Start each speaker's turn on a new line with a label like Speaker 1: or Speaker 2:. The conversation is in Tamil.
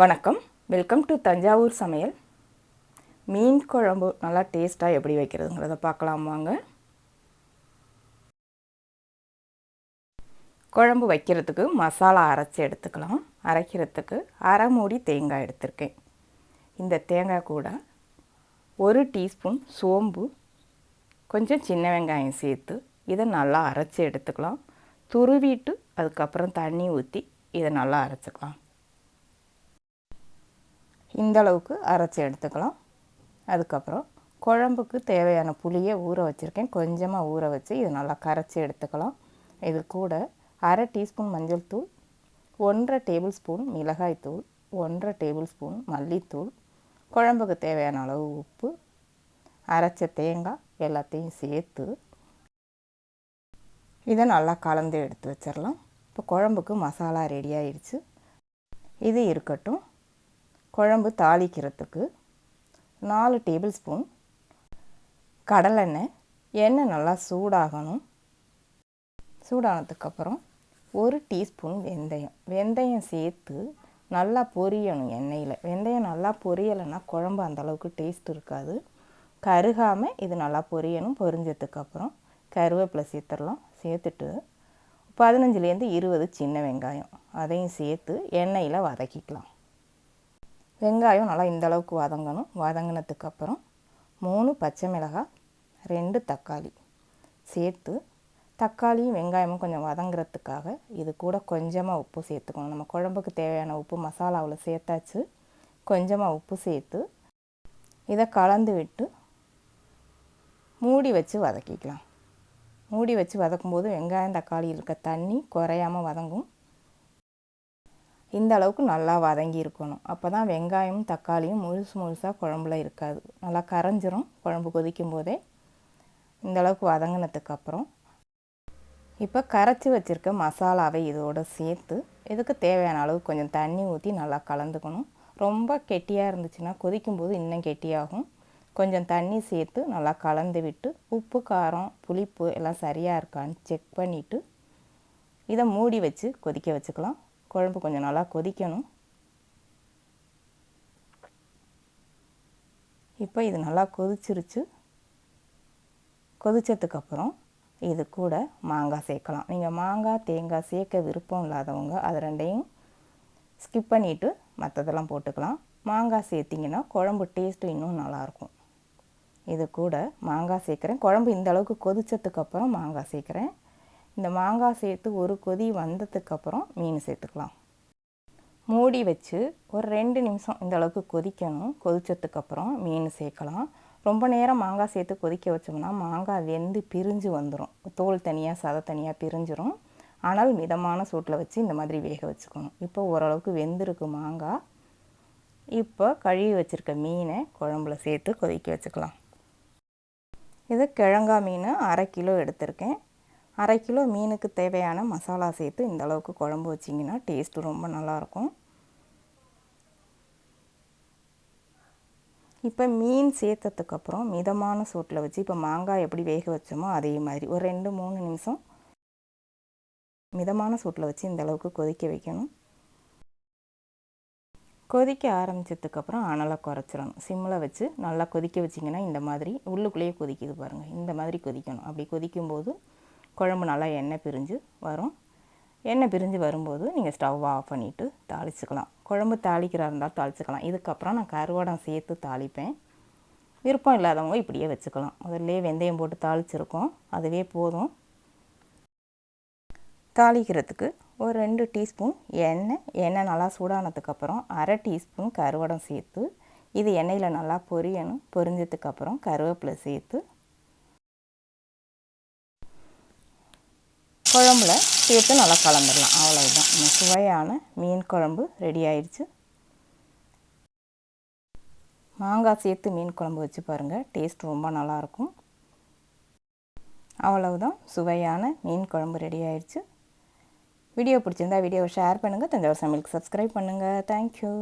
Speaker 1: வணக்கம். வெல்கம் டு தஞ்சாவூர் சமையல். மீன் குழம்பு நல்லா டேஸ்ட்டாக எப்படி வைக்கிறதுங்கிறத பார்க்கலாம் வாங்க. குழம்பு வைக்கிறதுக்கு மசாலா அரைச்சி எடுத்துக்கலாம். அரைக்கிறதுக்கு அரை மூடி தேங்காய் எடுத்திருக்கேன். இந்த தேங்காய் கூட ஒரு டீஸ்பூன் சோம்பு கொஞ்சம் சின்ன வெங்காயம் சேர்த்து இதை நல்லா அரைச்சி எடுத்துக்கலாம். துருவிட்டு அதுக்கப்புறம் தண்ணி ஊற்றி இதை நல்லா அரைச்சிக்கலாம். இந்த அளவுக்கு அரைச்சி எடுத்துக்கலாம். அதுக்கப்புறம் குழம்புக்கு தேவையான புளியை ஊற வச்சுருக்கேன். கொஞ்சமாக ஊற வச்சு இது நல்லா கரைச்சி எடுத்துக்கலாம். இது கூட அரை டீஸ்பூன் மஞ்சள் தூள் ஒன்றரை டேபிள் ஸ்பூன் மிளகாய் தூள் ஒன்றரை டேபிள் ஸ்பூன் மல்லித்தூள் குழம்புக்கு தேவையான அளவு உப்பு அரைச்ச தேங்காய் எல்லாத்தையும் சேர்த்து இதை நல்லா கலந்து எடுத்து வச்சிடலாம். இப்போ குழம்புக்கு மசாலா ரெடி ஆயிடுச்சு. இது இருக்கட்டும். குழம்பு தாளிக்கிறதுக்கு நாலு டேபிள் ஸ்பூன் கடலெண்ணெய் எண்ணெய் நல்லா சூடாகணும். சூடானதுக்கப்புறம் ஒரு டீஸ்பூன் வெந்தயம். வெந்தயம் சேர்த்து நல்லா பொரியணும் எண்ணெயில். வெந்தயம் நல்லா பொரியலைன்னா குழம்பு அந்தளவுக்கு டேஸ்ட் இருக்காது. கருகாமல் இது நல்லா பொரியணும். பொரிஞ்சதுக்கப்புறம் கருவேப்பிலை சேர்த்துடலாம். சேர்த்துட்டு பதினஞ்சுலேருந்து இருபது சின்ன வெங்காயம். அதையும் சேர்த்து எண்ணெயில் வதக்கிக்கலாம். வெங்காயம் நல்லா இந்த அளவுக்கு வதங்கணும். வதங்கினதுக்கப்புறம் மூணு பச்சை மிளகாய் ரெண்டு தக்காளி சேர்த்து தக்காளியும் வெங்காயமும் கொஞ்சம் வதங்குறதுக்காக இது கூட கொஞ்சமாக உப்பு சேர்த்துக்கணும். நம்ம குழம்புக்கு தேவையான உப்பு மசாலாவில் சேர்த்தாச்சு. கொஞ்சமாக உப்பு சேர்த்து இதை கலந்து விட்டு மூடி வச்சு வதக்கிக்கலாம். மூடி வச்சு வதக்கும்போது வெங்காயம் தக்காளி இருக்க தண்ணி குறையாமல் வதங்கும். இந்த அளவுக்கு நல்லா வதங்கி இருக்கணும். அப்போ தான் வெங்காயமும் தக்காளியும் முழுசு முழுசாக குழம்புல இருக்காது. நல்லா கரைஞ்சிரும் குழம்பு கொதிக்கும் போதே. இந்த அளவுக்கு வதங்கினதுக்கப்புறம் இப்போ கரைச்சி வச்சுருக்க மசாலாவை இதோடு சேர்த்து இதுக்கு தேவையான அளவு கொஞ்சம் தண்ணி ஊற்றி நல்லா கலந்துக்கணும். ரொம்ப கெட்டியாக இருந்துச்சுன்னா கொதிக்கும்போது இன்னும் கெட்டியாகும். கொஞ்சம் தண்ணி சேர்த்து நல்லா கலந்து விட்டு உப்பு காரம் புளிப்பு எல்லாம் சரியாக இருக்கான்னு செக் பண்ணிவிட்டு இதை மூடி வச்சு கொதிக்க வச்சுக்கலாம். குழம்பு கொஞ்சம் நல்லா கொதிக்கணும். இப்போ இது நல்லா கொதிச்சிருச்சு. கொதித்ததுக்கப்புறம் இது கூட மாங்காய் சேர்க்கலாம். நீங்கள் மாங்காய் தேங்காய் சேர்க்க விருப்பம் இல்லாதவங்க அது ரெண்டையும் ஸ்கிப் பண்ணிவிட்டு மற்றதெல்லாம் போட்டுக்கலாம். மாங்காய் சேர்த்திங்கன்னா குழம்பு டேஸ்ட்டு இன்னும் நல்லாயிருக்கும் இது கூட மாங்காய் சேர்க்குறேன். குழம்பு இந்த அளவுக்கு கொதித்ததுக்கப்புறம் மாங்காய் சேர்க்குறேன். இந்த மாங்காய் சேர்த்து ஒரு கொதி வந்ததுக்கப்புறம் மீன் சேர்த்துக்கலாம். மூடி வச்சு ஒரு ரெண்டு நிமிஷம் இந்தளவுக்கு கொதிக்கணும். கொதித்ததுக்கப்புறம் மீன் சேர்க்கலாம். ரொம்ப நேரம் மாங்காய் சேர்த்து கொதிக்க வச்சோம்னா மாங்காய் வெந்து பிரிஞ்சு வந்துடும் தோல் தனியாக சதை தனியாக பிரிஞ்சிரும். ஆனால் மிதமான சூட்டில் வச்சு இந்த மாதிரி வேக வச்சுக்கணும். இப்போ ஓரளவுக்கு வெந்திருக்கு மாங்காய். இப்போ கழுவி வச்சுருக்க மீனை குழம்புல சேர்த்து கொதிக்க வச்சுக்கலாம். இது கிழங்கா மீன் அரை கிலோ எடுத்திருக்கேன். அரை கிலோ மீனுக்கு தேவையான மசாலா சேர்த்து இந்த அளவுக்கு குழம்பு வச்சிங்கன்னா டேஸ்ட்டு ரொம்ப நல்லாயிருக்கும். இப்போ மீன் சேர்த்ததுக்கப்புறம் மிதமான சூட்டில் வச்சு இப்போ மாங்காய் எப்படி வேக வச்சோமோ அதே மாதிரி ஒரு ரெண்டு மூணு நிமிஷம் மிதமான சூட்டில் வச்சு இந்த அளவுக்கு கொதிக்க வைக்கணும். கொதிக்க ஆரம்பித்ததுக்கப்புறம் அனலை குறைச்சிடணும். சிம்மில் வச்சு நல்லா கொதிக்க வச்சிங்கன்னா இந்த மாதிரி உள்ளுக்குள்ளேயே கொதிக்குது பாருங்கள் இந்த மாதிரி கொதிக்கணும். அப்படி கொதிக்கும்போது குழம்பு நல்லா எண்ணெய் பிரிஞ்சு வரும். எண்ணெய் பிரிஞ்சு வரும்போது நீங்கள் ஸ்டவ் ஆஃப் பண்ணிவிட்டு தாளிச்சுக்கலாம். குழம்பு தாளிக்கிறா இருந்தால் தாளிச்சுக்கலாம். இதுக்கப்புறம் நான் கருவாடம் சேர்த்து தாளிப்பேன். விருப்பம் இல்லாதவங்க இப்படியே வச்சுக்கலாம். முதல்ல வெந்தயம் போட்டு தாளிச்சிருக்கோம். அதுவே போதும். தாளிக்கிறதுக்கு ஒரு ரெண்டு டீஸ்பூன் எண்ணெய். எண்ணெய் நல்லா சூடானதுக்கப்புறம் அரை டீஸ்பூன் கருவடம் சேர்த்து இது எண்ணெயில் நல்லா பொரியணும். பொரிஞ்சதுக்கப்புறம் கருவேப்பிலை சேர்த்து குழம்புல சேர்த்து நல்லா கலந்துடலாம் அவ்வளவுதான். நம்ம சுவையான மீன் குழம்பு ரெடி ஆயிடுச்சு. மாங்காய் சேர்த்து மீன் குழம்பு வச்சு பாருங்கள் டேஸ்ட் ரொம்ப நல்லாயிருக்கும். அவ்வளவுதான். சுவையான மீன் குழம்பு ரெடி ஆயிடுச்சு. வீடியோ பிடிச்சிருந்தா வீடியோவை ஷேர் பண்ணுங்கள் தஞ்சாவூர் சமையலுக்கு சப்ஸ்கிரைப் பண்ணுங்கள் தேங்க்யூ